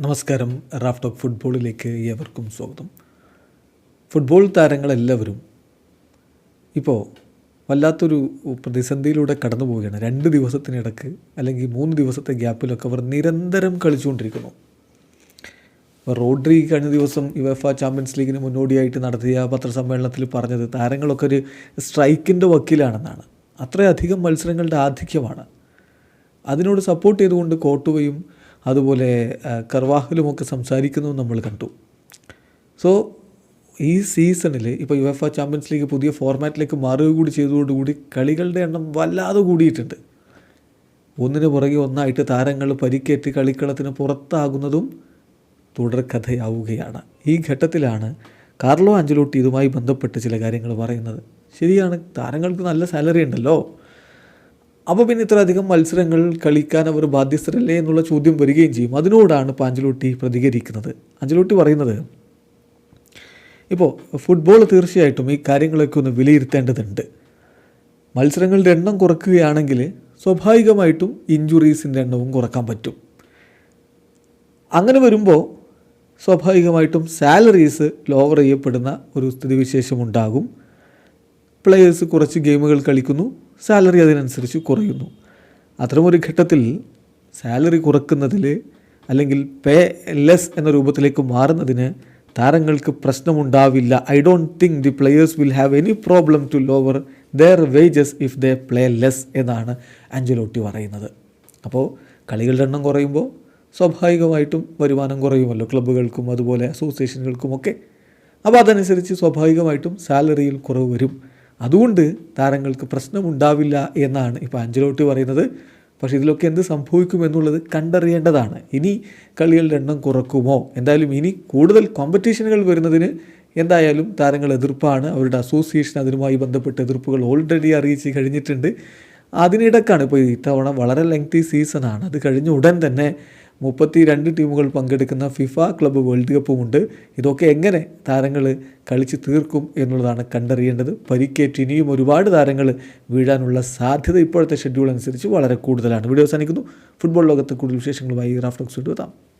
നമസ്കാരം. Raf talk ഫുട്ബോളിലേക്ക് ഏവർക്കും സ്വാഗതം. ഫുട്ബോൾ താരങ്ങളെല്ലാവരും ഇപ്പോൾ വല്ലാത്തൊരു പ്രതിസന്ധിയിലൂടെ കടന്നു പോവുകയാണ്. രണ്ട് ദിവസത്തിനിടക്ക് അല്ലെങ്കിൽ മൂന്ന് ദിവസത്തെ ഗ്യാപ്പിലൊക്കെ അവർ നിരന്തരം കളിച്ചുകൊണ്ടിരിക്കുന്നു. റോഡ്രി കഴിഞ്ഞ ദിവസം യുവഫ ചാമ്പ്യൻസ് ലീഗിന് മുന്നോടിയായിട്ട് നടത്തിയ പത്രസമ്മേളനത്തിൽ പറഞ്ഞത് താരങ്ങളൊക്കെ ഒരു സ്ട്രൈക്കിന്റെ വക്കീലാണെന്നാണ്. അത്രയധികം മത്സരങ്ങളുടെ ആധിക്യമാണ്. അതിനോട് സപ്പോർട്ട് ചെയ്തുകൊണ്ട് കോട്ടുവയും അതുപോലെ കർവാഹലുമൊക്കെ സംസാരിക്കുന്നു നമ്മൾ കണ്ടു. സോ ഈ സീസണിൽ ഇപ്പോൾ യു എഫ് ചാമ്പ്യൻസ് ലീഗ് പുതിയ ഫോർമാറ്റിലേക്ക് മാറുക കൂടി ചെയ്തതോടുകൂടി കളികളുടെ എണ്ണം വല്ലാതെ കൂടിയിട്ടുണ്ട്. ഒന്നിന് പുറകെ ഒന്നായിട്ട് താരങ്ങൾ പരിക്കേറ്റ് കളിക്കളത്തിന് പുറത്താകുന്നതും തുടർക്കഥയാവുകയാണ് ഈ ഘട്ടത്തിലാണ് കാർലോ അഞ്ചലോട്ടി ഇതുമായി ബന്ധപ്പെട്ട് ചില കാര്യങ്ങൾ പറയുന്നത്. ശരിയാണ് താരങ്ങൾക്ക് നല്ല സാലറി ഉണ്ടല്ലോ. അപ്പോൾ പിന്നെ ഇത്രയധികം മത്സരങ്ങൾ കളിക്കാൻ അവർ ബാധ്യസ്ഥരല്ലേ എന്നുള്ള ചോദ്യം വരികയും ചെയ്യും. അതിനോടാണ് ഇപ്പോൾ അഞ്ചലോട്ടി പ്രതികരിക്കുന്നത്. അഞ്ചലോട്ടി പറയുന്നത് ഇപ്പോൾ ഫുട്ബോൾ തീർച്ചയായിട്ടും ഈ കാര്യങ്ങളൊക്കെ ഒന്ന് വിലയിരുത്തേണ്ടതുണ്ട്. മത്സരങ്ങളുടെ എണ്ണം കുറയ്ക്കുകയാണെങ്കിൽ സ്വാഭാവികമായിട്ടും ഇഞ്ചുറീസിന്റെ എണ്ണവും കുറയ്ക്കാൻ പറ്റും. അങ്ങനെ വരുമ്പോൾ സ്വാഭാവികമായിട്ടും സാലറീസ് ലോവർ ചെയ്യപ്പെടുന്ന ഒരു സ്ഥിതിവിശേഷം ഉണ്ടാകും. പ്ലെയേഴ്സ് കുറച്ച് ഗെയിമുകൾ കളിക്കുന്നു സാലറി അതിനനുസരിച്ച് കുറയുന്നു. അത്തരമൊരു ഘട്ടത്തിൽ സാലറി കുറക്കുന്നതിൽ അല്ലെങ്കിൽ പേ ലെസ് എന്ന രൂപത്തിലേക്ക് മാറുന്നതിന് താരങ്ങൾക്ക് പ്രശ്നമുണ്ടാവില്ല. I don't think the players will have any problem to lower their wages if they play less എന്നാണ് അഞ്ചലോട്ടി പറയുന്നത്. അപ്പോൾ കളികളുടെ എണ്ണം കുറയുമ്പോൾ സ്വാഭാവികമായിട്ടും വരുമാനം കുറയുമല്ലോ ക്ലബ്ബുകൾക്കും അതുപോലെ അസോസിയേഷനുകൾക്കുമൊക്കെ അപ്പോൾ അതനുസരിച്ച് സ്വാഭാവികമായിട്ടും സാലറിയിൽ കുറവ് വരും. അതുകൊണ്ട് താരങ്ങൾക്ക് പ്രശ്നമുണ്ടാവില്ല എന്നാണ് ഇപ്പോൾ അഞ്ചലോട്ടി പറയുന്നത്. പക്ഷേ ഇതിലൊക്കെ എന്ത് സംഭവിക്കും എന്നുള്ളത് കണ്ടറിയേണ്ടതാണ്. ഇനി കളികളുടെ എണ്ണം കുറക്കുമോ? എന്തായാലും ഇനി കൂടുതൽ കോമ്പറ്റീഷനുകൾ വരുന്നതിന് എന്തായാലും താരങ്ങൾ എതിർപ്പാണ്. അവരുടെ അസോസിയേഷൻ അതിനുമായി ബന്ധപ്പെട്ട് എതിർപ്പുകൾ ഓൾറെഡി അറിയിച്ച് കഴിഞ്ഞിട്ടുണ്ട്. അതിനിടക്കാണ് ഇപ്പോൾ ഇത്തവണ വളരെ ലെങ്തി സീസണാണ് അത് കഴിഞ്ഞ ഉടൻ തന്നെ മുപ്പത്തി രണ്ട് ടീമുകൾ പങ്കെടുക്കുന്ന ഫിഫ ക്ലബ്ബ് വേൾഡ് കപ്പുമുണ്ട്. ഇതൊക്കെ എങ്ങനെ താരങ്ങൾ കളിച്ച് തീർക്കും എന്നുള്ളതാണ് കണ്ടറിയേണ്ടത്. പരിക്കേറ്റ് ഇനിയും ഒരുപാട് താരങ്ങൾ വീഴാനുള്ള സാധ്യത ഇപ്പോഴത്തെ ഷെഡ്യൂൾ അനുസരിച്ച് വളരെ കൂടുതലാണ്. വീഡിയോ അവസാനിക്കുന്നു. ഫുട്ബോൾ ലോകത്തെ കൂടുതൽ വിശേഷങ്ങളുമായി റാഫ്റ്റോക്സ് കൊണ്ടുവെത്താം